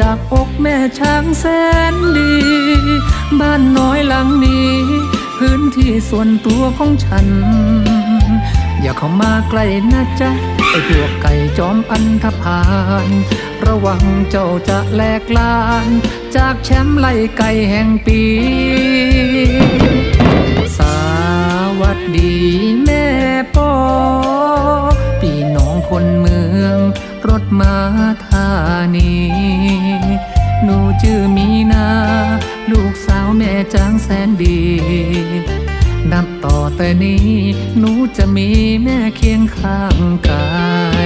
จากอกแม่ช้างแสนดี บ้านน้อยหลังนี้ พื้นที่ส่วนตัวของฉัน อย่าเข้ามาใกล้นะจ๊ะไอ้พวกไก่จอมอันธพาลระวังเจ้าจะแหลกลาน จากแชมป์ไล่ไก่แห่งปี สวัสดีแม่ คนเมืองรถมาธานีหนูชื่อมีนา ลูกสาวแม่จางแสนดีนับต่อแต่นี้ หนูจะมีแม่เคียงข้างกาย